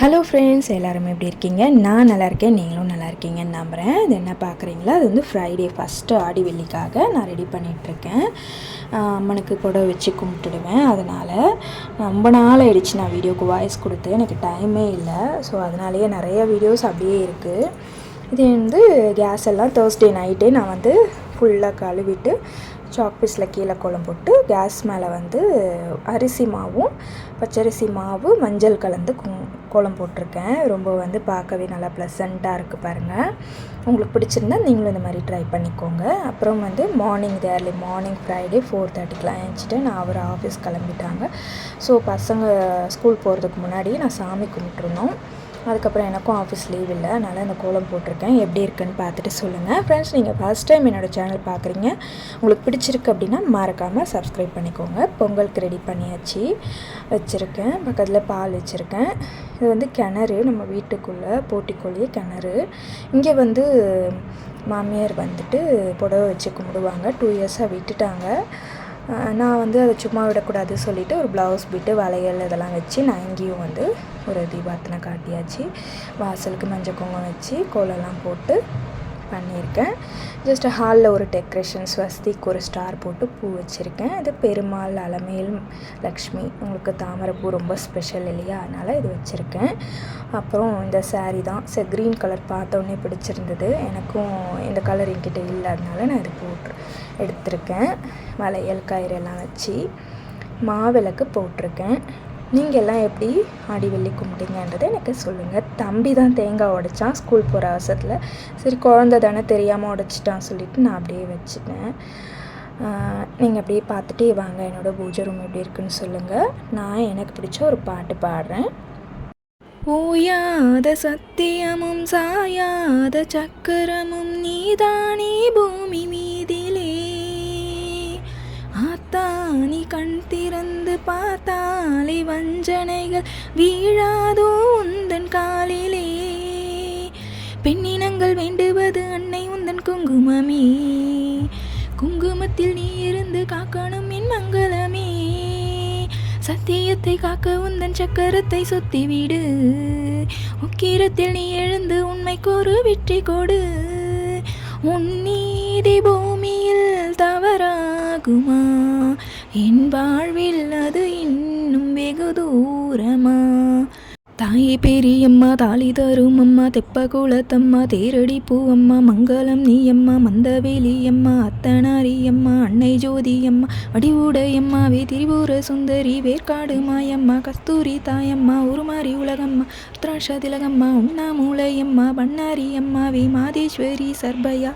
Hello friends எல்லாருமே எப்படி இருக்கீங்க? நான் நல்லா இருக்கேன் நீங்களும் நல்லா இருக்கீங்கன்னு நம்புகிறேன் இது என்ன பார்க்குறீங்களா? அது வந்து ஃப்ரைடே ஃபஸ்ட்டு ஆடி வெள்ளிக்காக நான் ரெடி பண்ணிகிட்ருக்கேன் அம்மனுக்கு கூட வச்சு கும்பிட்டுடுவேன். அதனால் ரொம்ப நாள் ஆயிடுச்சு நான் வீடியோக்கு வாய்ஸ் கொடுத்து. எனக்கு டைமே இல்லை. ஸோ அதனாலேயே நிறைய வீடியோஸ் அப்படியே இருக்குது இது வந்து கேஸ் எல்லாம் தேர்ஸ்டே நைட்டே நான் வந்து ஃபுல்லாக கழுவிட்டு சாக்பீஸில் கீழே கோலம் போட்டு கேஸ் மேலே வந்து அரிசி மாவும் பச்சரிசி மாவு மஞ்சள் கலந்து கோலம் போட்டிருக்கேன். ரொம்ப வந்து பார்க்கவே நல்லா ப்ளசண்ட்டாக இருக்குது பாருங்கள் உங்களுக்கு பிடிச்சிருந்தா நீங்களும் இந்த மாதிரி ட்ரை பண்ணிக்கோங்க. அப்புறம் வந்து morning early morning Friday four தேர்ட்டிக்கெலாம் எழுந்துச்சிட்டு நான் அவர் ஆஃபீஸ் கிளம்பிட்டாங்க. ஸோ பசங்க ஸ்கூல் போகிறதுக்கு முன்னாடி நான் சாமி கும்பிட்டுருந்தோம். அதுக்கப்புறம் எனக்கும் ஆஃபீஸ் லீவ் இல்லை. அதனால் இந்த கோலம் போட்டிருக்கேன். எப்படி இருக்குன்னு பார்த்துட்டு சொல்லுங்கள் ஃப்ரெண்ட்ஸ் நீங்கள் ஃபஸ்ட் டைம் என்னோடய சேனல் பார்க்குறீங்க. உங்களுக்கு பிடிச்சிருக்கு அப்படின்னா மறக்காமல் சப்ஸ்கிரைப் பண்ணிக்கோங்க. பொங்கலுக்கு ரெடி பண்ணியாச்சு. வச்சுருக்கேன். பக்கத்தில் பால் வச்சுருக்கேன். இது வந்து கிணறு. நம்ம வீட்டுக்குள்ளே போட்டிக்கொள்ளிய கிணறு. இங்கே வந்து மாமியார் வந்துட்டு புடவை வச்சு கும்பிடுவாங்க. டூ இயர்ஸாக விட்டுட்டாங்க. நான் வந்து அதை சும்மா விடக்கூடாது சொல்லிவிட்டு ஒரு ப்ளவுஸ் பிட்டு வளையல் இதெல்லாம் வச்சு நான் இங்கேயும் வந்து ஒரு தீபார்த்தனை காட்டியாச்சு. வாசலுக்கு மஞ்சள் குங்குமம் வச்சு கோலம்லாம் போட்டு பண்ணியிருக்கேன். ஜஸ்ட் ஹாலில் ஒரு டெக்கரேஷன் ஸ்வஸ்திக்கு ஒரு ஸ்டார் போட்டு பூ வச்சுருக்கேன். இது பெருமாள் அலமேல் லக்ஷ்மி உங்களுக்கு தாமரைப்பூ ரொம்ப ஸ்பெஷல் இல்லையா? அதனால் இது வச்சுருக்கேன். அப்புறம் இந்த சாரீ தான். ச க்ரீன் கலர் பார்த்தோன்னே பிடிச்சிருந்தது. எனக்கும் இந்த கலர் என்கிட்ட இல்லை. அதனால நான் இது போட்டு எடுத்திருக்கேன். வளையல் கயிறு எல்லாம் வச்சு மாவிளக்கு போட்டிருக்கேன். நீங்கள் எல்லாம் எப்படி ஆடி வெள்ளி கும்பிட்டீங்கன்றதை எனக்கு சொல்லுங்கள் தம்பி தான் தேங்காய் உடைச்சான் ஸ்கூல் போகிற அவசரத்தில். சரி குழந்த தானே தெரியாமல் உடைச்சிட்டான் சொல்லிவிட்டு நான் அப்படியே வச்சுட்டேன். நீங்கள் அப்படியே பார்த்துட்டே வாங்க என்னோடய பூஜை ரூம் எப்படி இருக்குன்னு சொல்லுங்கள் நான் எனக்கு பிடிச்ச ஒரு பாட்டு பாடுறேன். ஓயாத சத்தியமும் சாயாத சக்கரமும் நீதானே பூமி. மாலை வஞ்சனைகள் வீழாதோ உந்தன் காலிலே. பெண்ணினங்கள் வேண்டுவது அன்னை உந்தன் குங்குமமே. குங்குமத்தில் நீ இருந்து காக்கணும் என் மங்களமே. சத்தியத்தை காக்க உந்தன் சக்கரத்தை சுத்திவிடு உக்கிரத்தில் நீ எழுந்து உண்மைக்கு ஒரு வெற்றி கொடு. உன் நீதி பூமியில் தவறாகுமா? என் வாழ்வில் அது இன்னும் தூரமா தாயே பெரியம்மா தாலி தரும் அம்மா தெப்ப குளத்தம்மா தேரடி பூவம்மா மங்களம் நீயம்மா மந்தவேலி அம்மா அத்தனாரி அம்மா அன்னை ஜோதி அம்மா வடிவுடையம்மா வே திரிபுர சுந்தரி வேர்க்காடு மாயம்மா கஸ்தூரி தாயம்மா உருமாரி உலகம்மா உத்ராஷ திலகம்மா உண்ணாமூலையம்மா பண்ணாரி அம்மா வே மாதேஸ்வரி சர்பயா.